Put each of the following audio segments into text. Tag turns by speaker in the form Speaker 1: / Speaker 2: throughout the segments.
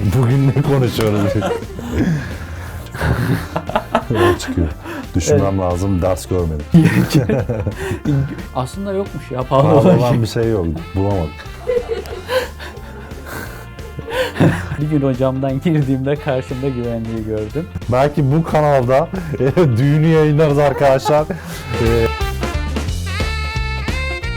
Speaker 1: Bugün ne konuşuyoruz? Yol çıkıyor. Düşünmem lazım. Ders görmedim.
Speaker 2: Aslında yokmuş ya pahalı
Speaker 1: Pahalı
Speaker 2: olan
Speaker 1: olan
Speaker 2: şey.
Speaker 1: bir şey yok. Bulamadım.
Speaker 2: Bir gün hocamdan girdiğimde karşımda güvenliği gördüm.
Speaker 1: Belki bu kanalda e, düğünü yayınlarız arkadaşlar. E,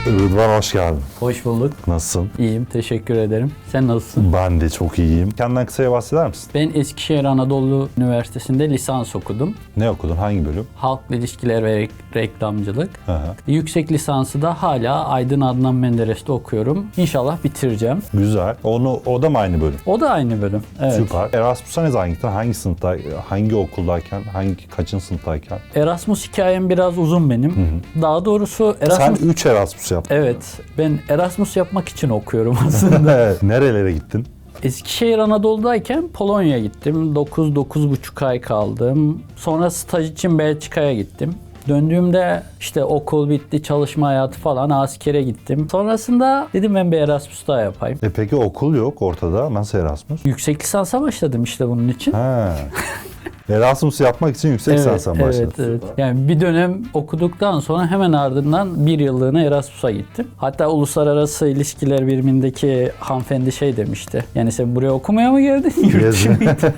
Speaker 1: Rıdvan hoş geldin.
Speaker 2: Hoş bulduk.
Speaker 1: Nasılsın?
Speaker 2: İyiyim, teşekkür ederim. Sen nasılsın?
Speaker 1: Ben de çok iyiyim. Kendinden kısaca bahseder misin?
Speaker 2: Ben Eskişehir Anadolu Üniversitesi'nde lisans okudum.
Speaker 1: Ne okudun? Hangi bölüm?
Speaker 2: Halkla ilişkiler ve rek- reklamcılık.
Speaker 1: Hı hı.
Speaker 2: Yüksek lisansı da hala Aydın Adnan Menderes'te okuyorum. İnşallah bitireceğim.
Speaker 1: Güzel. Onu, o da mı aynı bölüm?
Speaker 2: O da aynı bölüm. Evet.
Speaker 1: Süper. Erasmus'a ne zaman gittin? Hangi sınıfta, hangi okuldayken, hangi kaçıncı sınıftayken?
Speaker 2: Erasmus hikayem biraz uzun benim. Daha doğrusu Erasmus...
Speaker 1: Sen 3 Erasmus yaptın.
Speaker 2: Evet. Ben Erasmus yapmak için okuyorum aslında.
Speaker 1: Evet. Nerelere gittin?
Speaker 2: Eskişehir Anadolu'dayken Polonya'ya gittim. 9-9,5 ay kaldım. Sonra staj için Belçika'ya gittim. Döndüğümde işte okul bitti, çalışma hayatı falan askere gittim. Sonrasında dedim ben bir Erasmus daha yapayım.
Speaker 1: E peki okul yok ortada. Nasıl Erasmus?
Speaker 2: Yüksek lisansa başladım işte bunun için.
Speaker 1: Ha. Erasmus yapmak için yüksek lisansa mı başladın?
Speaker 2: evet, evet. Yani bir dönem okuduktan sonra hemen ardından bir yıllığına Erasmus'a gittim. Hatta uluslararası ilişkiler birimindeki hanımefendi şey demişti. Yani sen buraya okumaya mı geldin? Yurt dışı mı gittin?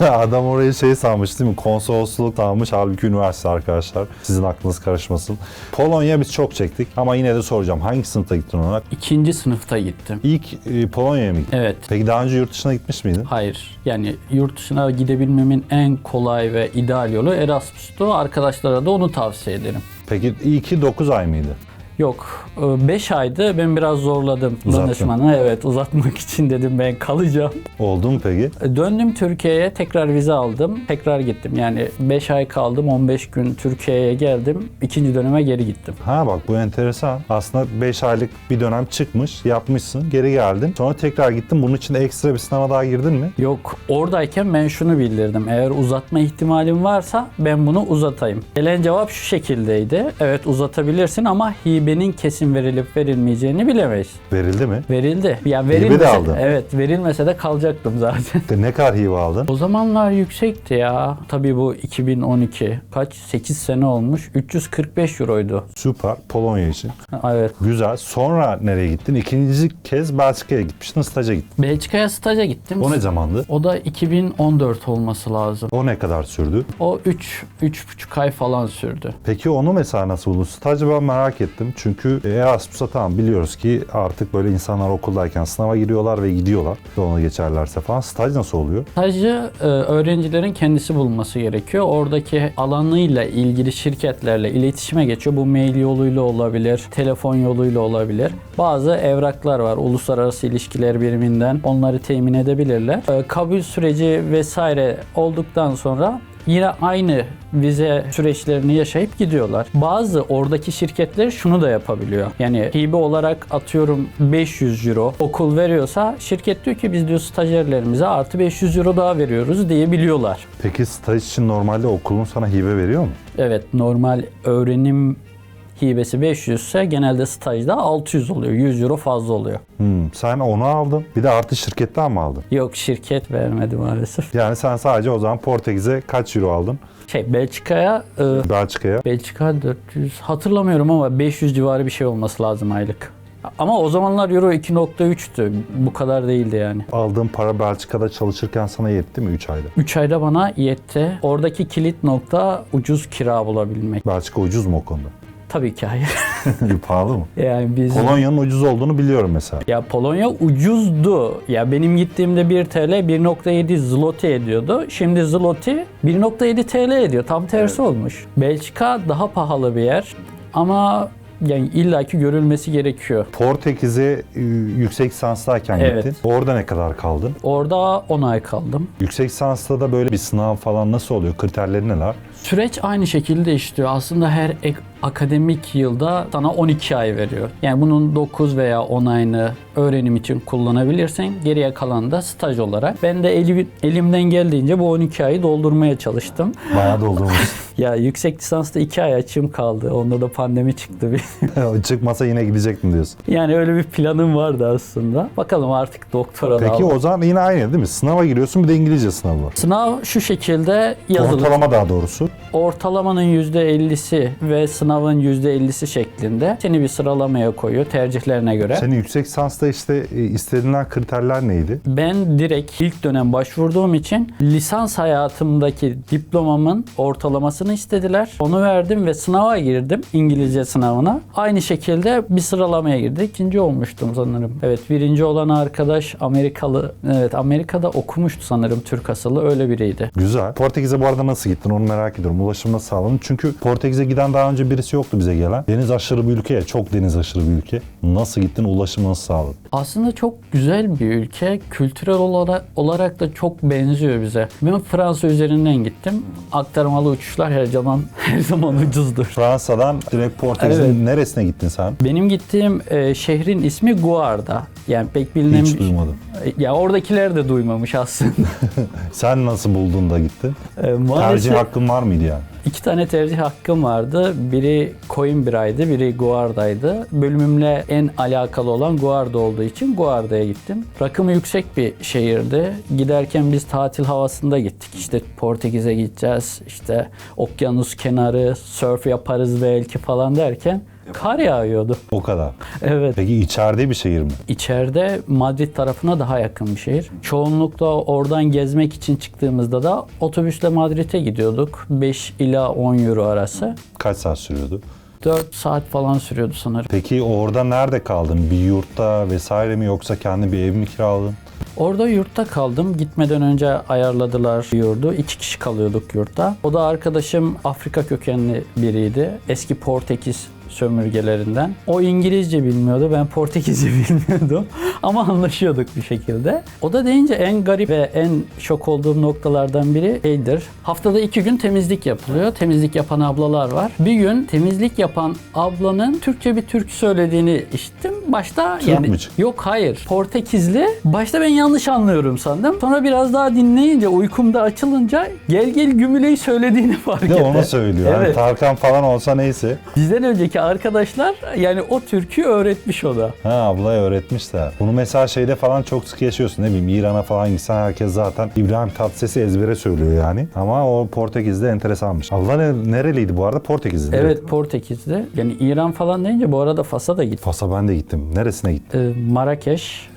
Speaker 1: Adam orayı şey sanmış değil mi? Konsolosluk sanmış. Halbuki üniversite arkadaşlar. Sizin aklınız karışmasın. Polonya biz çok çektik ama yine de soracağım. Hangi sınıfta gittin ona?
Speaker 2: İkinci sınıfta gittim.
Speaker 1: İlk e, Polonya'ya mı gittin?
Speaker 2: Evet.
Speaker 1: Peki daha önce yurt dışına gitmiş miydin?
Speaker 2: Hayır. Yani yurt dışına gidebilmemin en kolay ve ideal yolu Erasmus'tu. Arkadaşlara da onu tavsiye ederim.
Speaker 1: Peki ilki 9 ay mıydı?
Speaker 2: Yok. 5 aydı. Ben biraz zorladım
Speaker 1: Uzattın.
Speaker 2: danışmanı. Evet uzatmak için dedim ben kalacağım.
Speaker 1: Oldu mu peki?
Speaker 2: Döndüm Türkiye'ye tekrar vize aldım. Tekrar gittim. Yani 5 ay kaldım 15 gün Türkiye'ye geldim. İkinci döneme geri gittim.
Speaker 1: Ha bak bu enteresan. Aslında 5 aylık bir dönem çıkmış, yapmışsın, geri geldin. Sonra tekrar gittin. Bunun için ekstra bir sınava daha girdin mi?
Speaker 2: Yok oradayken ben şunu bildirdim. Eğer uzatma ihtimalim varsa ben bunu uzatayım. Gelen cevap şu şekildeydi. Evet uzatabilirsin ama hibenin kesin verilip verilmeyeceğini bilemeyiz.
Speaker 1: Verildi mi?
Speaker 2: Verildi. Ya
Speaker 1: de
Speaker 2: verilmese,
Speaker 1: aldın.
Speaker 2: Evet verilmese de kalacaktım zaten.
Speaker 1: De Ne kadar hibe aldın?
Speaker 2: O zamanlar yüksekti ya. Tabii bu 2012. Kaç? 8 sene olmuş. 345 euroydu.
Speaker 1: Süper. Polonya için.
Speaker 2: Evet.
Speaker 1: Güzel. Sonra nereye gittin? İkinci kez Belçika'ya gitmiştin, staja gittin.
Speaker 2: Belçika'ya staja gittim.
Speaker 1: O ne zamandı?
Speaker 2: O da 2014 olması lazım.
Speaker 1: O ne kadar sürdü?
Speaker 2: O 3 3,5 ay falan sürdü.
Speaker 1: Peki onu mesela nasıl buldun? Stajı ben merak ettim. Çünkü Erasmus'a tamam biliyoruz ki artık böyle insanlar okuldayken sınava giriyorlar ve gidiyorlar. Onu geçerlerse falan. Staj nasıl oluyor?
Speaker 2: Stajı e, öğrencilerin kendisi bulması gerekiyor. Oradaki alanıyla ilgili şirketlerle iletişime geçiyor. Bu mail yoluyla olabilir, telefon yoluyla olabilir. Bazı evraklar var uluslararası ilişkiler biriminden. Onları temin edebilirler. E, kabul süreci vesaire olduktan sonra Yine aynı vize süreçlerini yaşayıp gidiyorlar. Bazı oradaki şirketler şunu da yapabiliyor. Yani hibe olarak atıyorum 500 euro okul veriyorsa şirket diyor ki biz diyor stajyerlerimize artı 500 euro daha veriyoruz diyebiliyorlar.
Speaker 1: Peki staj için normalde okulun sana hibe veriyor mu?
Speaker 2: Evet normal öğrenim hibesi 500 ise genelde stajda 600 oluyor. 100 euro fazla oluyor.
Speaker 1: Hmm, sen onu aldın. Bir de artı şirketten mi aldın?
Speaker 2: Yok şirket vermedi maalesef.
Speaker 1: Yani sen sadece o zaman Portekiz'e kaç euro aldın?
Speaker 2: Şey Belçika'ya e,
Speaker 1: Belçika'ya.
Speaker 2: Belçika 400 hatırlamıyorum ama 500 civarı bir şey olması lazım aylık. Ama o zamanlar euro 2.3'tü. Bu kadar değildi yani.
Speaker 1: Aldığın para Belçika'da çalışırken sana yetti mi 3 ayda?
Speaker 2: 3 ayda bana yetti. Oradaki kilit nokta ucuz kira bulabilmek.
Speaker 1: Belçika ucuz mu o konuda?
Speaker 2: Tabii ki hayır.
Speaker 1: Pahalı mı?
Speaker 2: yani biz
Speaker 1: Polonya'nın ucuz olduğunu biliyorum mesela.
Speaker 2: Ya Polonya ucuzdu. Ya benim gittiğimde 1 TL 1.7 zloty ediyordu. Şimdi zloty 1.7 TL ediyor. Tam tersi olmuş. Belçika daha pahalı bir yer. Ama yani illaki görülmesi gerekiyor.
Speaker 1: Portekiz'e yüksek lisanstayken
Speaker 2: Evet.
Speaker 1: gittin. Orada ne kadar kaldın?
Speaker 2: Orada 10 ay kaldım.
Speaker 1: Yüksek lisansta da böyle bir sınav falan nasıl oluyor? Kriterleri neler?
Speaker 2: Süreç aynı şekilde işliyor. Aslında her ek- akademik yılda sana 12 ay veriyor. Yani bunun 9 veya 10 ayını öğrenim için kullanabilirsin. Geriye kalan da staj olarak. Ben de eli- elimden geldiğince bu 12 ayı doldurmaya çalıştım.
Speaker 1: Bayağı doldurmuş.
Speaker 2: Ya yüksek lisansta 2 ay açığım kaldı. Onda da pandemi çıktı. bir.
Speaker 1: Çıkmasa yine gidecektim diyorsun.
Speaker 2: yani öyle bir planım vardı aslında. Bakalım artık doktora da
Speaker 1: Peki
Speaker 2: aldım.
Speaker 1: o zaman yine aynı değil mi? Sınava giriyorsun bir de İngilizce sınavı var.
Speaker 2: Sınav şu şekilde yazılı.
Speaker 1: Ortalama daha doğrusu.
Speaker 2: Ortalamanın %50'si ve sınavın %50'si şeklinde seni bir sıralamaya koyuyor tercihlerine göre.
Speaker 1: Senin yüksek lisansta işte e, istenilen kriterler neydi?
Speaker 2: Ben direkt ilk dönem başvurduğum için lisans hayatımdaki diplomamın ortalamasını istediler. Onu verdim ve sınava girdim. İngilizce sınavına. Aynı şekilde bir sıralamaya girdik. İkinci olmuştum sanırım. Evet birinci olan arkadaş Amerikalı. Evet Amerika'da okumuştu sanırım Türk asıllı. Öyle biriydi.
Speaker 1: Güzel. Portekiz'e bu arada nasıl gittin onu merak ediyorum. Ulaşım nasıl sağladın? Çünkü Portekiz'e giden daha önce birisi yoktu bize gelen. Deniz aşırı bir ülke ya. Çok deniz aşırı bir ülke. Nasıl gittin? Ulaşımı nasıl sağladın?
Speaker 2: Aslında çok güzel bir ülke. Kültürel olarak, olarak da çok benziyor bize. Ben Fransa üzerinden gittim. Aktarmalı uçuşlar her zaman her zaman ucuzdur.
Speaker 1: Fransa'dan direkt Portekiz'in
Speaker 2: Evet.
Speaker 1: neresine gittin sen?
Speaker 2: Benim gittiğim e, şehrin ismi Guarda. Yani pek bilinen
Speaker 1: Hiç
Speaker 2: bir-
Speaker 1: duymadım.
Speaker 2: Ya oradakiler de duymamış aslında.
Speaker 1: Sen nasıl buldun da gittin?
Speaker 2: E, maalesef
Speaker 1: Tercih hakkın var mıydı yani?
Speaker 2: İki tane tercih hakkım vardı. Biri Coimbra'ydı, biri Guarda'ydı. Bölümümle en alakalı olan Guarda olduğu için Guarda'ya gittim. Rakımı yüksek bir şehirdi. Giderken biz tatil havasında gittik. İşte Portekiz'e gideceğiz. İşte okyanus kenarı, surf yaparız belki falan derken kar yağıyordu.
Speaker 1: O kadar.
Speaker 2: Evet.
Speaker 1: Peki içeride bir şehir mi?
Speaker 2: İçeride Madrid tarafına daha yakın bir şehir. Çoğunlukla oradan gezmek için çıktığımızda da otobüsle Madrid'e gidiyorduk. 5 ila 10 euro arası.
Speaker 1: Kaç saat sürüyordu?
Speaker 2: 4 saat falan sürüyordu sanırım.
Speaker 1: Peki orada nerede kaldın? Bir yurtta vesaire mi yoksa kendi bir ev mi kiraladın?
Speaker 2: Orada yurtta kaldım. Gitmeden önce ayarladılar yurdu. İki kişi kalıyorduk yurtta. O da arkadaşım Afrika kökenli biriydi. Eski Portekiz sömürgelerinden. O İngilizce bilmiyordu, ben Portekizce bilmiyordum. Ama anlaşıyorduk bir şekilde. O da deyince en garip ve en şok olduğum noktalardan biri şeydir. Haftada iki gün temizlik yapılıyor. Temizlik yapan ablalar var. Bir gün temizlik yapan ablanın Türkçe bir türkü söylediğini işittim. Başta
Speaker 1: Türk
Speaker 2: yani
Speaker 1: mü?
Speaker 2: Yok hayır. Portekizli. Başta ben yanlış anlıyorum sandım. Sonra biraz daha dinleyince uykumda açılınca gel gel gümüleyi söylediğini fark ettim.
Speaker 1: de onu söylüyor. Yani
Speaker 2: Evet.
Speaker 1: Tarkan falan olsa neyse.
Speaker 2: Bizden önceki arkadaşlar yani o türküyü öğretmiş o da.
Speaker 1: Ha ablaya öğretmişler. Bunu mesela şeyde falan çok sık yaşıyorsun. Ne bileyim İran'a falan gitsen herkes zaten İbrahim Tatlıses'i ezbere söylüyor yani. Ama o Portekiz'de enteresanmış. Abla ne, nereliydi bu arada? Portekiz'de.
Speaker 2: Evet Portekiz'de. Yani İran falan deyince bu arada Fas'a da gittim.
Speaker 1: Fas'a ben de gittim. Neresine gittin?
Speaker 2: Ee, Marrakeş,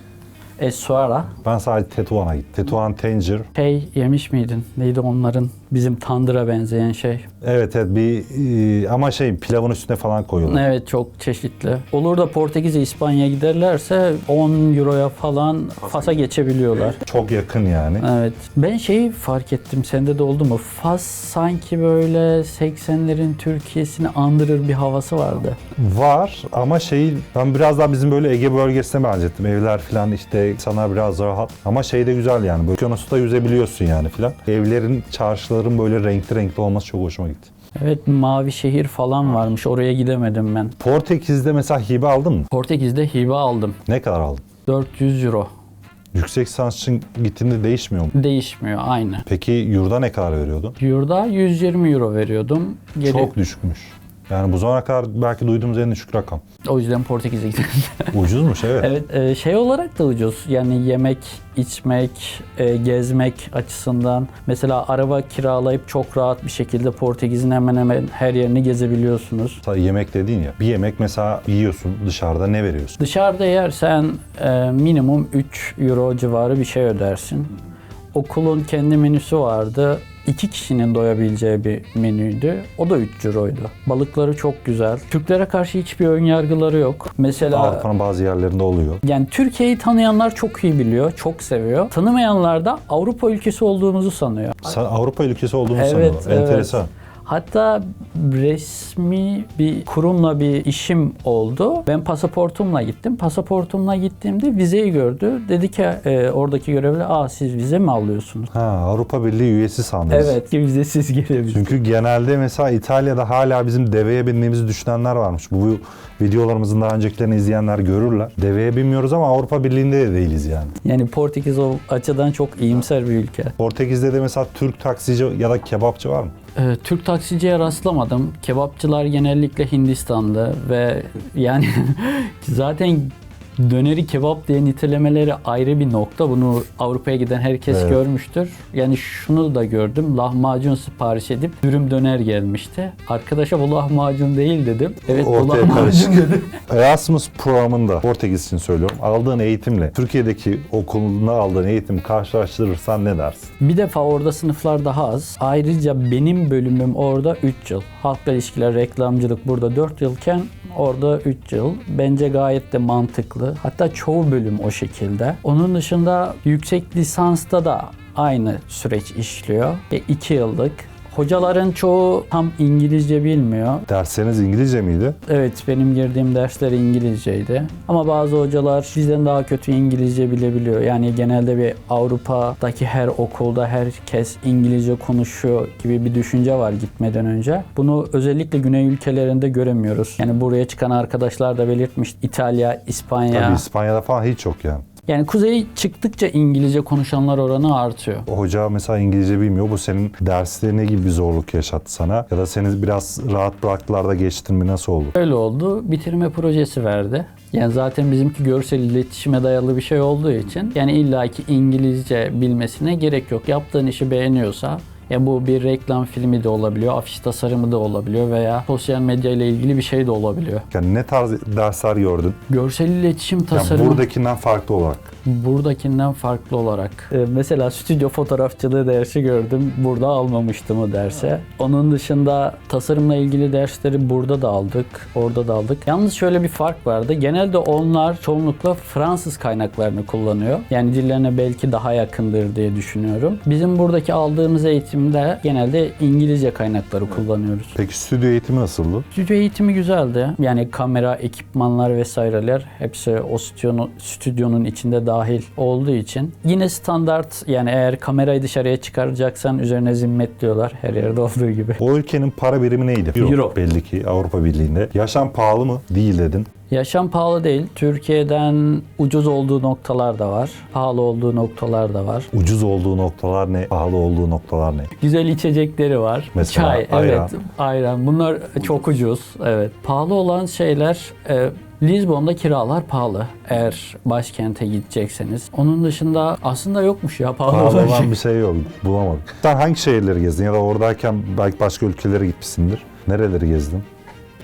Speaker 2: Essuara.
Speaker 1: Ben sadece Tetuan'a gittim. Tetuan Tanger.
Speaker 2: Şey yemiş miydin? Neydi onların bizim tandıra benzeyen şey?
Speaker 1: Evet evet bir e, ama şey pilavın üstüne falan koyuyorlar.
Speaker 2: Evet çok çeşitli. Olur da Portekiz'e İspanya'ya giderlerse 10 euroya falan Fas'a geçebiliyorlar.
Speaker 1: Çok yakın yani.
Speaker 2: Evet. Ben şeyi fark ettim. Sende de oldu mu? Fas sanki böyle 80'lerin Türkiye'sini andırır bir havası vardı.
Speaker 1: Var ama şey ben biraz daha bizim böyle Ege bölgesine benzettim. Evler falan işte insanlar biraz rahat. Ama şey de güzel yani. Böyle okyanusta yüzebiliyorsun yani falan. Evlerin, çarşıların böyle renkli renkli olması çok hoşuma gitti.
Speaker 2: Evet mavi şehir falan varmış. Oraya gidemedim ben.
Speaker 1: Portekiz'de mesela hibe aldın mı?
Speaker 2: Portekiz'de hibe aldım.
Speaker 1: Ne kadar aldın?
Speaker 2: 400 euro.
Speaker 1: Yüksek lisans için gittiğinde değişmiyor mu?
Speaker 2: Değişmiyor aynı.
Speaker 1: Peki yurda ne kadar veriyordun?
Speaker 2: Yurda 120 euro veriyordum. Geri,
Speaker 1: Çok düşükmüş. Yani bu zamana kadar belki duyduğumuz en düşük rakam.
Speaker 2: O yüzden Portekiz'e gittim.
Speaker 1: Ucuzmuş evet.
Speaker 2: evet e, şey olarak da ucuz. Yani yemek, içmek, e, gezmek açısından. Mesela araba kiralayıp çok rahat bir şekilde Portekiz'in hemen hemen her yerini gezebiliyorsunuz.
Speaker 1: Mesela yemek dedin ya. Bir yemek mesela yiyorsun dışarıda ne veriyorsun?
Speaker 2: Dışarıda yersen e, minimum 3 euro civarı bir şey ödersin. Okulun kendi menüsü vardı. İki kişinin doyabileceği bir menüydü. O da 3 euroydu. Balıkları çok güzel. Türklere karşı hiçbir ön yargıları yok. Mesela
Speaker 1: Avrupa'nın bazı yerlerinde oluyor.
Speaker 2: yani Türkiye'yi tanıyanlar çok iyi biliyor, çok seviyor. Tanımayanlar da Avrupa ülkesi olduğumuzu sanıyor.
Speaker 1: Sen Avrupa ülkesi olduğunu
Speaker 2: Evet,
Speaker 1: sanıyorlar.
Speaker 2: evet. Hatta resmi bir kurumla bir işim oldu. Ben pasaportumla gittim. Pasaportumla gittiğimde vizeyi gördü. Dedi ki e, oradaki görevli, aa siz vize mi alıyorsunuz?
Speaker 1: Ha, Avrupa Birliği üyesi sandınız.
Speaker 2: Evet, vizesiz girebiliriz.
Speaker 1: Çünkü genelde mesela İtalya'da hala bizim deveye bindiğimizi düşünenler varmış. Bu videolarımızın daha öncekilerini izleyenler görürler. Deveye binmiyoruz ama Avrupa Birliği'nde de değiliz yani.
Speaker 2: Yani Portekiz o açıdan çok iyimser bir ülke.
Speaker 1: Portekiz'de de mesela Türk taksici ya da kebapçı var mı?
Speaker 2: Ee, Türk taksiciye rastlamadım. Kebapçılar genellikle Hindistan'da ve yani zaten döneri kebap diye nitelemeleri ayrı bir nokta. Bunu Avrupa'ya giden herkes
Speaker 1: Evet.
Speaker 2: görmüştür. Yani şunu da gördüm. Lahmacun sipariş edip dürüm döner gelmişti. Arkadaşa bu lahmacun değil dedim. Evet bu lahmacun
Speaker 1: karışık.
Speaker 2: dedi.
Speaker 1: Erasmus programında Portekiz için söylüyorum. Aldığın eğitimle Türkiye'deki okulunda aldığın eğitimi karşılaştırırsan ne dersin?
Speaker 2: Bir defa orada sınıflar daha az. Ayrıca benim bölümüm orada 3 yıl. Halkla ilişkiler, reklamcılık burada 4 yılken orada 3 yıl. Bence gayet de mantıklı. Hatta çoğu bölüm o şekilde. Onun dışında yüksek lisansta da aynı süreç işliyor. 2 yıllık. Hocaların çoğu tam İngilizce bilmiyor.
Speaker 1: Dersleriniz İngilizce miydi?
Speaker 2: Evet benim girdiğim dersler İngilizceydi. Ama bazı hocalar bizden daha kötü İngilizce bilebiliyor. Yani genelde bir Avrupa'daki her okulda herkes İngilizce konuşuyor gibi bir düşünce var gitmeden önce. Bunu özellikle güney ülkelerinde göremiyoruz. Yani buraya çıkan arkadaşlar da belirtmiş İtalya, İspanya.
Speaker 1: Tabii İspanya'da falan hiç yok yani.
Speaker 2: Yani kuzey çıktıkça İngilizce konuşanlar oranı artıyor.
Speaker 1: Hoca mesela İngilizce bilmiyor. Bu senin derslerine ne gibi bir zorluk yaşattı sana? Ya da seni biraz rahat bıraktılar da geçtin mi? Nasıl oldu?
Speaker 2: Öyle oldu. Bitirme projesi verdi. Yani zaten bizimki görsel iletişime dayalı bir şey olduğu için yani illaki İngilizce bilmesine gerek yok. Yaptığın işi beğeniyorsa ya bu bir reklam filmi de olabiliyor, afiş tasarımı da olabiliyor veya sosyal medya ile ilgili bir şey de olabiliyor.
Speaker 1: Yani ne tarz dersler gördün?
Speaker 2: Görsel iletişim
Speaker 1: Yani
Speaker 2: tasarımı
Speaker 1: buradakinden farklı olarak.
Speaker 2: Buradakinden farklı olarak. Ee, mesela stüdyo fotoğrafçılığı dersi gördüm. Burada almamıştım o derse. Onun dışında tasarımla ilgili dersleri burada da aldık. Orada da aldık. Yalnız şöyle bir fark vardı. Genelde onlar çoğunlukla Fransız kaynaklarını kullanıyor. Yani dillerine belki daha yakındır diye düşünüyorum. Bizim buradaki aldığımız eğitimde genelde İngilizce kaynakları kullanıyoruz.
Speaker 1: Peki stüdyo eğitimi nasıldı?
Speaker 2: Stüdyo eğitimi güzeldi. Yani kamera, ekipmanlar vesaireler hepsi o stüdyonun, stüdyonun içinde dahil olduğu için. Yine standart yani eğer kamerayı dışarıya çıkaracaksan üzerine zimmetliyorlar her yerde olduğu gibi.
Speaker 1: O ülkenin para birimi neydi?
Speaker 2: Euro.
Speaker 1: Belli ki Avrupa Birliği'nde. Yaşam pahalı mı? Değil dedin.
Speaker 2: Yaşam pahalı değil. Türkiye'den ucuz olduğu noktalar da var. Pahalı olduğu noktalar da var.
Speaker 1: Ucuz olduğu noktalar ne? Pahalı olduğu noktalar ne?
Speaker 2: Güzel içecekleri var.
Speaker 1: Mesela
Speaker 2: Çay,
Speaker 1: ayran.
Speaker 2: evet. Ayran. Bunlar çok ucuz. Evet. Pahalı olan şeyler e, Lizbon'da kiralar pahalı eğer başkente gidecekseniz. Onun dışında aslında yokmuş ya pahalı,
Speaker 1: Pahalı
Speaker 2: olan şey.
Speaker 1: bir şey yok. Bulamadık. Sen hangi şehirleri gezdin? Ya da oradayken belki başka ülkelere gitmişsindir. Nereleri gezdin?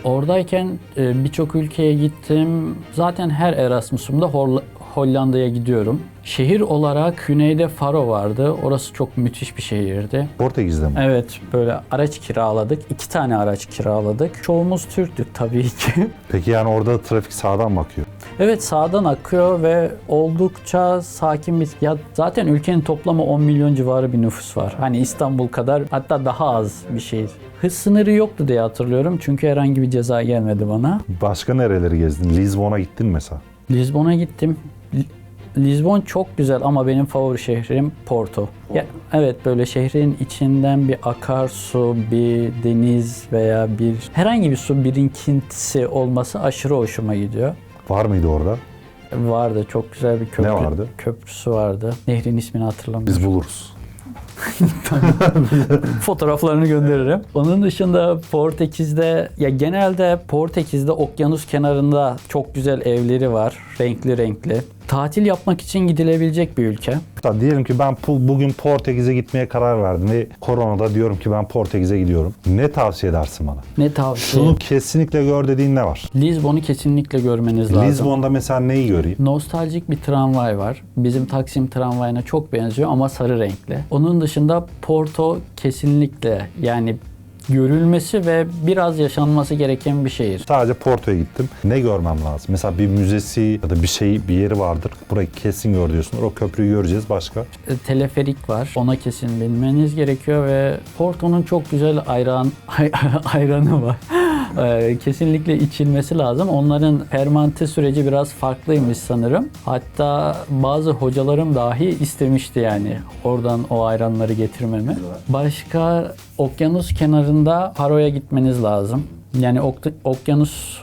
Speaker 2: Oradayken e, birçok ülkeye gittim. Zaten her Erasmus'umda Hol- Hollanda'ya gidiyorum. Şehir olarak güneyde Faro vardı. Orası çok müthiş bir şehirdi.
Speaker 1: Portekiz'de mi?
Speaker 2: Evet böyle araç kiraladık. iki tane araç kiraladık. Çoğumuz Türktük tabii ki.
Speaker 1: Peki yani orada trafik sağdan mı akıyor?
Speaker 2: evet sağdan akıyor ve oldukça sakin bir... Ya zaten ülkenin toplamı 10 milyon civarı bir nüfus var. Hani İstanbul kadar hatta daha az bir şehir. Hız sınırı yoktu diye hatırlıyorum. Çünkü herhangi bir ceza gelmedi bana.
Speaker 1: Başka nereleri gezdin? Lizbon'a gittin mesela?
Speaker 2: Lizbon'a gittim. Li- Lizbon çok güzel ama benim favori şehrim Porto. Ya, evet böyle şehrin içinden bir akarsu, bir deniz veya bir herhangi bir su birikintisi olması aşırı hoşuma gidiyor.
Speaker 1: Var mıydı orada?
Speaker 2: Vardı çok güzel bir köprü.
Speaker 1: Ne vardı?
Speaker 2: Köprüsü vardı. Nehrin ismini hatırlamıyorum.
Speaker 1: Biz buluruz.
Speaker 2: Fotoğraflarını gönderirim. Onun dışında Portekiz'de ya genelde Portekiz'de okyanus kenarında çok güzel evleri var. Renkli renkli. Tatil yapmak için gidilebilecek bir ülke.
Speaker 1: Diyelim ki ben bugün Portekiz'e gitmeye karar verdim ve koronada diyorum ki ben Portekiz'e gidiyorum. Ne tavsiye edersin bana?
Speaker 2: Ne tavsiye?
Speaker 1: Şunu kesinlikle gör dediğin ne var?
Speaker 2: Lizbon'u kesinlikle görmeniz lazım.
Speaker 1: Lizbon'da mesela neyi göreyim?
Speaker 2: Nostaljik bir tramvay var. Bizim Taksim tramvayına çok benziyor ama sarı renkli. Onun dışında Porto kesinlikle yani görülmesi ve biraz yaşanması gereken bir şehir.
Speaker 1: Sadece Porto'ya gittim. Ne görmem lazım? Mesela bir müzesi ya da bir şey bir yeri vardır. Burayı kesin gör diyorsunuz. O köprüyü göreceğiz. Başka?
Speaker 2: E, teleferik var. Ona kesin bilmeniz gerekiyor ve Porto'nun çok güzel ayran ayranı var. E, Kesinlikle içilmesi lazım. Onların fermante süreci biraz farklıymış sanırım. Hatta bazı hocalarım dahi istemişti yani oradan o ayranları getirmemi. Başka okyanus kenarında Paro'ya gitmeniz lazım. Yani ok- okyanus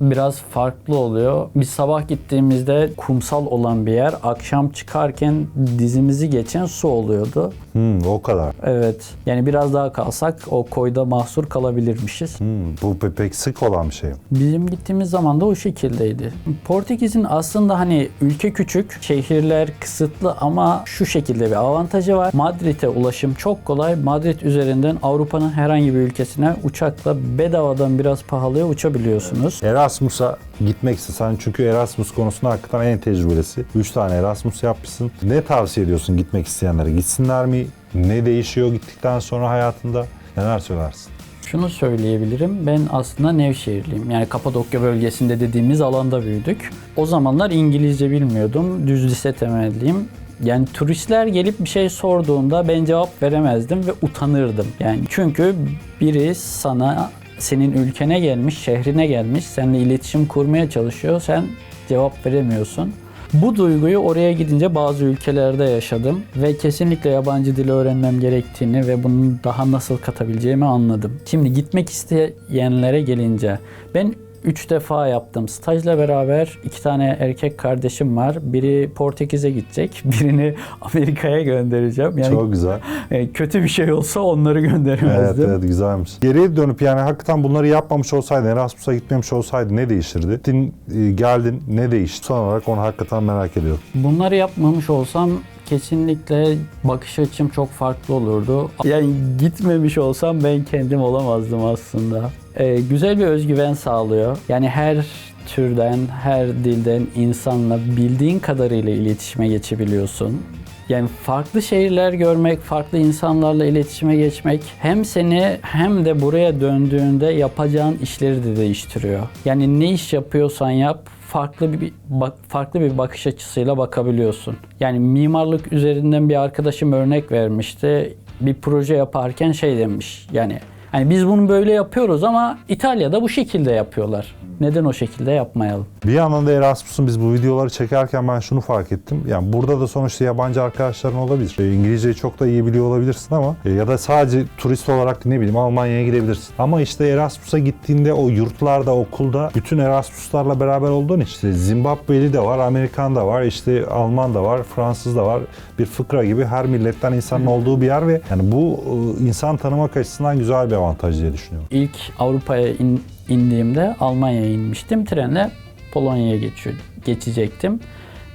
Speaker 2: biraz farklı oluyor. Biz sabah gittiğimizde kumsal olan bir yer. Akşam çıkarken dizimizi geçen su oluyordu.
Speaker 1: Hmm, o kadar.
Speaker 2: Evet. Yani biraz daha kalsak o koyda mahsur kalabilirmişiz.
Speaker 1: Hmm, bu pe- pek sık olan bir şey.
Speaker 2: Bizim gittiğimiz zaman da o şekildeydi. Portekiz'in aslında hani ülke küçük, şehirler kısıtlı ama şu şekilde bir avantajı var. Madrid'e ulaşım çok kolay. Madrid üzerinden Avrupa'nın herhangi bir ülkesine uçakla bedavadan biraz pahalıya uçabiliyorsunuz.
Speaker 1: Erasmus'a gitmek istesen çünkü Erasmus konusunda hakikaten en tecrübelisi. 3 tane Erasmus yapmışsın. Ne tavsiye ediyorsun gitmek isteyenlere? Gitsinler mi? Ne değişiyor gittikten sonra hayatında? Neler söylersin?
Speaker 2: Şunu söyleyebilirim. Ben aslında Nevşehirliyim. Yani Kapadokya bölgesinde dediğimiz alanda büyüdük. O zamanlar İngilizce bilmiyordum. Düz lise temelliyim. Yani turistler gelip bir şey sorduğunda ben cevap veremezdim ve utanırdım. Yani çünkü biri sana senin ülkene gelmiş, şehrine gelmiş, seninle iletişim kurmaya çalışıyor. Sen cevap veremiyorsun. Bu duyguyu oraya gidince bazı ülkelerde yaşadım ve kesinlikle yabancı dili öğrenmem gerektiğini ve bunu daha nasıl katabileceğimi anladım. Şimdi gitmek isteyenlere gelince ben 3 defa yaptım. Stajla beraber iki tane erkek kardeşim var. Biri Portekiz'e gidecek, birini Amerika'ya göndereceğim. Yani
Speaker 1: Çok güzel.
Speaker 2: e, kötü bir şey olsa onları
Speaker 1: Evet,
Speaker 2: göndermezdim.
Speaker 1: evet güzelmiş. Geriye dönüp yani hakikaten bunları yapmamış olsaydın, Erasmus'a gitmemiş olsaydın ne değişirdi? Gittin, e, geldin ne değişti? Son olarak onu hakikaten merak ediyorum.
Speaker 2: Bunları yapmamış olsam kesinlikle bakış açım çok farklı olurdu. Yani gitmemiş olsam ben kendim olamazdım aslında. Ee, güzel bir özgüven sağlıyor. Yani her türden, her dilden insanla bildiğin kadarıyla iletişime geçebiliyorsun. Yani farklı şehirler görmek, farklı insanlarla iletişime geçmek hem seni hem de buraya döndüğünde yapacağın işleri de değiştiriyor. Yani ne iş yapıyorsan yap farklı bir bak, farklı bir bakış açısıyla bakabiliyorsun. Yani mimarlık üzerinden bir arkadaşım örnek vermişti. Bir proje yaparken şey demiş. Yani hani biz bunu böyle yapıyoruz ama İtalya'da bu şekilde yapıyorlar. Neden o şekilde yapmayalım?
Speaker 1: Bir yandan da Erasmus'un biz bu videoları çekerken ben şunu fark ettim. Yani burada da sonuçta yabancı arkadaşların olabilir. E, İngilizceyi çok da iyi biliyor olabilirsin ama e, ya da sadece turist olarak ne bileyim Almanya'ya gidebilirsin. Ama işte Erasmus'a gittiğinde o yurtlarda, okulda bütün Erasmus'larla beraber olduğun işte Zimbabwe'li de var, Amerikan da var, işte Alman da var, Fransız da var. Bir fıkra gibi her milletten insanın olduğu bir yer ve yani bu e, insan tanımak açısından güzel bir avantaj diye düşünüyorum.
Speaker 2: İlk Avrupa'ya in- indiğimde Almanya'ya inmiştim. Trenle Polonya'ya geçiyor, geçecektim.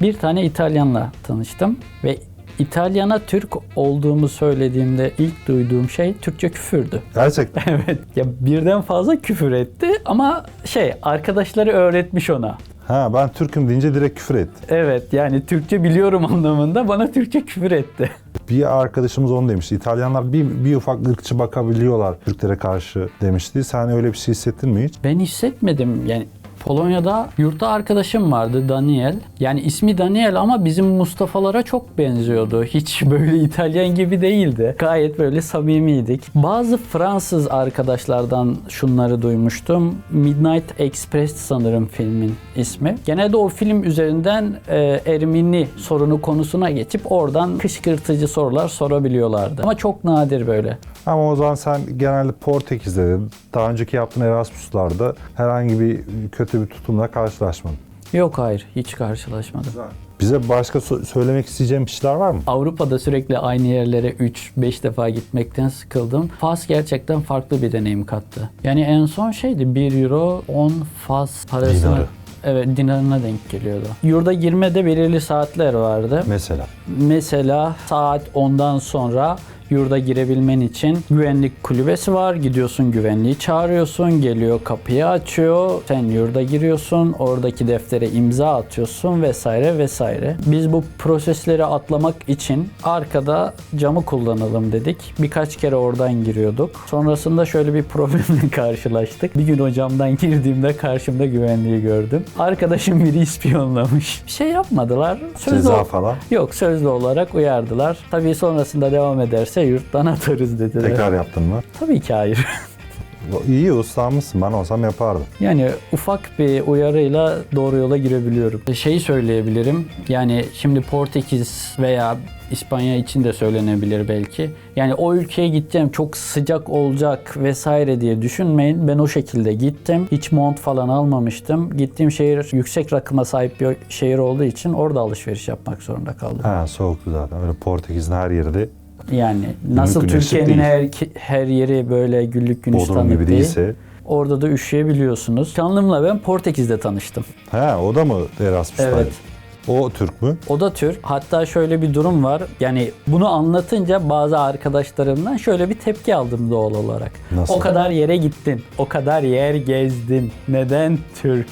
Speaker 2: Bir tane İtalyanla tanıştım ve İtalyana Türk olduğumu söylediğimde ilk duyduğum şey Türkçe küfürdü.
Speaker 1: Gerçekten.
Speaker 2: Evet. Ya birden fazla küfür etti ama şey arkadaşları öğretmiş ona.
Speaker 1: Ha ben Türk'üm deyince direkt küfür etti.
Speaker 2: Evet yani Türkçe biliyorum anlamında bana Türkçe küfür etti.
Speaker 1: Bir arkadaşımız onu demişti. İtalyanlar bir, bir ufak ırkçı bakabiliyorlar Türklere karşı demişti. Sen öyle bir şey hissettin mi hiç?
Speaker 2: Ben hissetmedim yani Polonya'da yurtta arkadaşım vardı Daniel. Yani ismi Daniel ama bizim Mustafa'lara çok benziyordu. Hiç böyle İtalyan gibi değildi. Gayet böyle samimiydik. Bazı Fransız arkadaşlardan şunları duymuştum. Midnight Express sanırım filmin ismi. Genelde o film üzerinden e, Ermeni sorunu konusuna geçip oradan kışkırtıcı sorular sorabiliyorlardı. Ama çok nadir böyle.
Speaker 1: Ama o zaman sen genelde Portekiz'de de daha önceki yaptığın Erasmus'larda herhangi bir kötü bir tutumla karşılaşmadın.
Speaker 2: Yok hayır hiç karşılaşmadım.
Speaker 1: Bize başka so- söylemek isteyeceğim şeyler var mı?
Speaker 2: Avrupa'da sürekli aynı yerlere 3-5 defa gitmekten sıkıldım. Fas gerçekten farklı bir deneyim kattı. Yani en son şeydi 1 euro 10 Fas parasına
Speaker 1: Dinarı.
Speaker 2: Evet dinarına denk geliyordu. Yurda girmede belirli saatler vardı.
Speaker 1: Mesela.
Speaker 2: Mesela saat 10'dan sonra Yurda girebilmen için güvenlik kulübesi var. Gidiyorsun güvenliği çağırıyorsun. Geliyor kapıyı açıyor. Sen yurda giriyorsun. Oradaki deftere imza atıyorsun vesaire vesaire. Biz bu prosesleri atlamak için arkada camı kullanalım dedik. Birkaç kere oradan giriyorduk. Sonrasında şöyle bir problemle karşılaştık. Bir gün o camdan girdiğimde karşımda güvenliği gördüm. Arkadaşım biri ispiyonlamış. Bir şey yapmadılar. Sözlü
Speaker 1: Ceza falan.
Speaker 2: Yok sözlü olarak uyardılar. Tabii sonrasında devam ederse yurttan atarız dediler.
Speaker 1: Tekrar yaptın mı?
Speaker 2: Tabii ki hayır.
Speaker 1: İyi uslanmışsın. Ben olsam yapardım.
Speaker 2: Yani ufak bir uyarıyla doğru yola girebiliyorum. Şeyi söyleyebilirim. Yani şimdi Portekiz veya İspanya için de söylenebilir belki. Yani o ülkeye gideceğim çok sıcak olacak vesaire diye düşünmeyin. Ben o şekilde gittim. Hiç mont falan almamıştım. Gittiğim şehir yüksek rakıma sahip bir şehir olduğu için orada alışveriş yapmak zorunda kaldım.
Speaker 1: Ha soğuktu zaten. Öyle Portekiz'in her yeri de
Speaker 2: Yani nasıl Türkiye'nin her, her yeri böyle güllük gülistanlık
Speaker 1: Bodrum gibi
Speaker 2: değil.
Speaker 1: değilse.
Speaker 2: Orada da üşüyebiliyorsunuz. Canlımla ben Portekiz'de tanıştım.
Speaker 1: Ha o da mı Erasmus'taydı?
Speaker 2: Evet.
Speaker 1: O Türk mü?
Speaker 2: O da Türk. Hatta şöyle bir durum var. Yani bunu anlatınca bazı arkadaşlarımdan şöyle bir tepki aldım doğal olarak.
Speaker 1: Nasıl?
Speaker 2: O kadar yere gittin. O kadar yer gezdin. Neden Türk?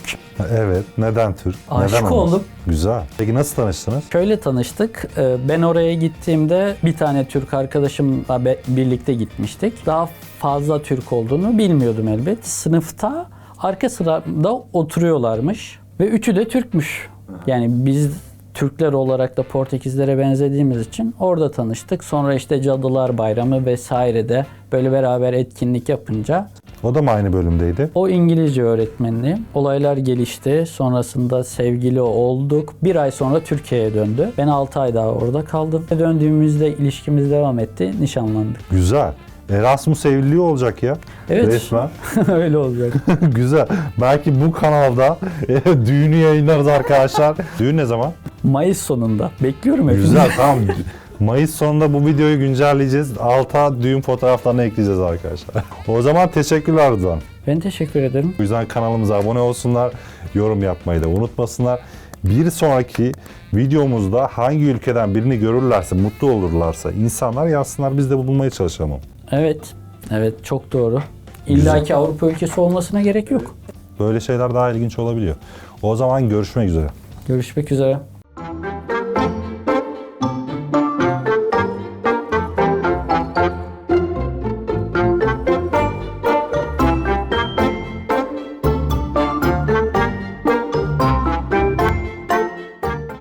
Speaker 1: Evet. Neden Türk?
Speaker 2: Aşık
Speaker 1: Neden olmaz?
Speaker 2: oldum.
Speaker 1: Güzel. Peki nasıl tanıştınız?
Speaker 2: Şöyle tanıştık. Ee, Ben oraya gittiğimde bir tane Türk arkadaşımla birlikte gitmiştik. Daha fazla Türk olduğunu bilmiyordum elbet. Sınıfta arka sırada oturuyorlarmış ve üçü de Türkmüş. Yani biz Türkler olarak da Portekizlere benzediğimiz için orada tanıştık. Sonra işte Cadılar Bayramı vesairede böyle beraber etkinlik yapınca
Speaker 1: O da mı aynı bölümdeydi?
Speaker 2: o İngilizce öğretmenliği. Olaylar gelişti. Sonrasında sevgili olduk. Bir ay sonra Türkiye'ye döndü. Ben 6 ay daha orada kaldım. Döndüğümüzde ilişkimiz devam etti. Nişanlandık.
Speaker 1: Güzel. Erasmus evliliği olacak ya.
Speaker 2: Evet.
Speaker 1: Resmen.
Speaker 2: Öyle olacak.
Speaker 1: Güzel. Belki bu kanalda e, düğünü yayınlarız arkadaşlar. Düğün ne zaman?
Speaker 2: Mayıs sonunda. Bekliyorum hepinizi.
Speaker 1: Güzel tamam. Mayıs sonunda bu videoyu güncelleyeceğiz. Alta düğün fotoğraflarını ekleyeceğiz arkadaşlar. O zaman teşekkürler Rıdvan.
Speaker 2: Ben teşekkür ederim.
Speaker 1: O yüzden kanalımıza abone olsunlar, yorum yapmayı da unutmasınlar. Bir sonraki videomuzda hangi ülkeden birini görürlerse, mutlu olurlarsa insanlar yazsınlar biz de bulmaya çalışalım.
Speaker 2: Evet. Evet çok doğru. İlla ki Avrupa ülkesi olmasına gerek yok.
Speaker 1: Böyle şeyler daha ilginç olabiliyor. O zaman görüşmek üzere.
Speaker 2: Görüşmek üzere.